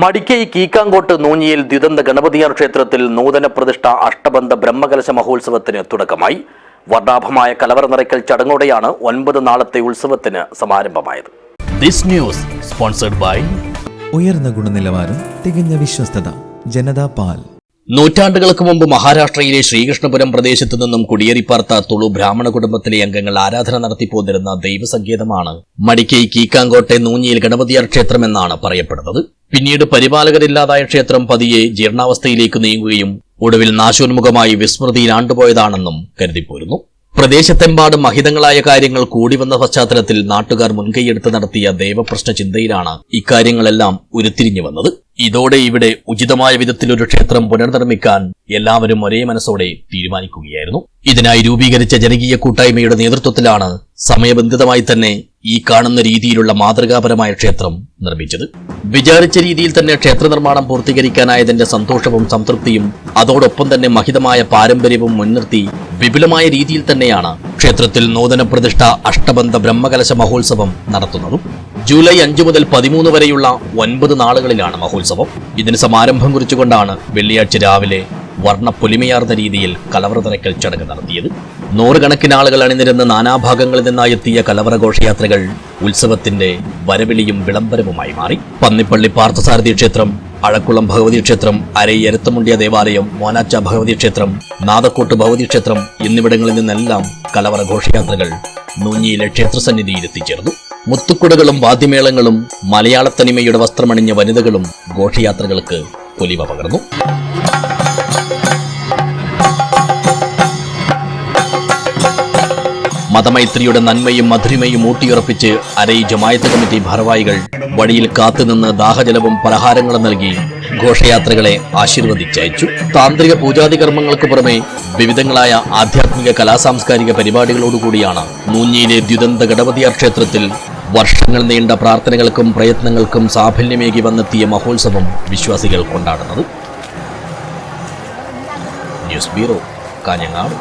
മടിക്കൈ കീക്കാങ്കോട്ട് നൂഞ്ഞിയിൽ ദ്വിതന്ത ഗണപതിയാർ ക്ഷേത്രത്തിൽ നൂതന പ്രതിഷ്ഠ അഷ്ടബന്ധ ബ്രഹ്മകലശ മഹോത്സവത്തിന് തുടക്കമായി. വർണാഭമായ കലവറ നിറയ്ക്കൽ ചടങ്ങോടെയാണ് ഒൻപത് നാളത്തെ ഉത്സവത്തിന് സമാരംഭമായത്. ദിസ് ന്യൂസ് സ്പോൺസർഡ് ബൈ ഉയർന്ന ഗുണനിലവാരം തികഞ്ഞ വിശ്വസ്തത ജനതാ പാൽ. നൂറ്റാണ്ടുകൾക്ക് മുമ്പ് മഹാരാഷ്ട്രയിലെ ശ്രീകൃഷ്ണപുരം പ്രദേശത്തു നിന്നും കുടിയേറിപ്പാർത്ത തുളു ബ്രാഹ്മണ കുടുംബത്തിലെ അംഗങ്ങൾ ആരാധന നടത്തിപ്പോന്നിരുന്ന ദൈവസങ്കേതമാണ് മടിക്കൈ കീക്കാങ്കോട്ടെ നൂഞ്ഞിയിൽ ഗണപതിയാർ ക്ഷേത്രം എന്നാണ് പറയപ്പെടുന്നത്. പിന്നീട് പരിപാലകരില്ലാതായ ക്ഷേത്രം പതിയെ ജീർണാവസ്ഥയിലേക്ക് നീങ്ങുകയും ഒടുവിൽ നാശോന്മുഖമായി വിസ്മൃതിയിൽ ആണ്ടുപോയതാണെന്നും കരുതിപ്പോരുന്നു. പ്രദേശത്തെമ്പാടും മഹിതങ്ങളായ കാര്യങ്ങൾ കൂടി വന്ന പശ്ചാത്തലത്തിൽ നാട്ടുകാർ മുൻകൈയെടുത്ത് നടത്തിയ ദൈവപ്രശ്ന ചിന്തയിലാണ് ഇക്കാര്യങ്ങളെല്ലാം ഉരുത്തിരിഞ്ഞു വന്നത്. ഇതോടെ ഇവിടെ ഉചിതമായ വിധത്തിൽ ഒരു ക്ഷേത്രം പുനർനിർമ്മിക്കാൻ എല്ലാവരും ഒരേ മനസ്സോടെ തീരുമാനിക്കുകയായിരുന്നു. ഇതിനായി രൂപീകരിച്ച ജനകീയ കൂട്ടായ്മയുടെ നേതൃത്വത്തിലാണ് സമയബന്ധിതമായി തന്നെ ഈ കാണുന്ന രീതിയിലുള്ള മാതൃകാപരമായ ക്ഷേത്രം നിർമ്മിച്ചത്. വിചാരിച്ച രീതിയിൽ തന്നെ ക്ഷേത്ര നിർമ്മാണം പൂർത്തീകരിക്കാനായതിന്റെ സന്തോഷവും സംതൃപ്തിയും അതോടൊപ്പം തന്നെ മഹിതമായ പാരമ്പര്യവും മുൻനിർത്തി വിപുലമായ രീതിയിൽ തന്നെയാണ് ക്ഷേത്രത്തിൽ നൂതന പ്രതിഷ്ഠ അഷ്ടബന്ധ ബ്രഹ്മകലശ മഹോത്സവം നടത്തുന്നതും. ജൂലൈ അഞ്ചു മുതൽ പതിമൂന്ന് വരെയുള്ള ഒൻപത് നാളുകളിലാണ് മഹോത്സവം. ഇതിന് സമാരംഭം കുറിച്ചുകൊണ്ടാണ് വെള്ളിയാഴ്ച രാവിലെ വർണ പൊലിമയാർന്ന രീതിയിൽ കലവറ തിരക്കൽ ചടങ്ങ് നടത്തിയത്. നൂറുകണക്കിന് ആളുകൾ അണിനിരുന്ന് നാനാഭാഗങ്ങളിൽ നിന്നായി എത്തിയ കലവറ ഘോഷയാത്രകൾ ഉത്സവത്തിന്റെ വരവിളിയും വിളംബരവുമായി മാറി. പന്നിപ്പള്ളി പാർത്ഥസാരഥി ക്ഷേത്രം അഴക്കുളം ഭഗവതി ക്ഷേത്രം അരൈ ദേവാലയം മോനാച്ച ഭഗവതി ക്ഷേത്രം നാദക്കോട്ട് ഭഗവതി ക്ഷേത്രം എന്നിവിടങ്ങളിൽ നിന്നെല്ലാം കലവറ ഘോഷയാത്രകൾ നൂഞ്ഞിയിലെ ക്ഷേത്രസന്നിധിയിൽ എത്തിച്ചേർന്നു മുത്തുക്കുടകളും വാദ്യമേളങ്ങളും മലയാളത്തനിമയുടെ വസ്ത്രമണിഞ്ഞ വനിതകളും ഘോഷയാത്രകൾക്ക് പൊലിവ പകർന്നു. മതമൈത്രിയുടെ നന്മയും മധുരിമയും ഊട്ടിയുറപ്പിച്ച് അരൈ ജമായത്ത് കമ്മിറ്റി ഭാരവാഹികൾ വഴിയിൽ കാത്തുനിന്ന് ദാഹജലവും പലഹാരങ്ങളും നൽകി ഘോഷയാത്രകളെ ആശീർവദിച്ചയച്ചു. താന്ത്രിക പൂജാതി കർമ്മങ്ങൾക്ക് പുറമെ വിവിധങ്ങളായ ആധ്യാത്മിക കലാസാംസ്കാരിക പരിപാടികളോടുകൂടിയാണ് മൂഞ്ഞിയിലെ ദ്യുതന്ത ഗണപതിയാർ ക്ഷേത്രത്തിൽ വർഷങ്ങൾ നീണ്ട പ്രാർത്ഥനകൾക്കും പ്രയത്നങ്ങൾക്കും സാഫല്യമേകി വന്നെത്തിയ മഹോത്സവം വിശ്വാസികൾ കൊണ്ടാടുന്നത്. News bureau Kanhangad.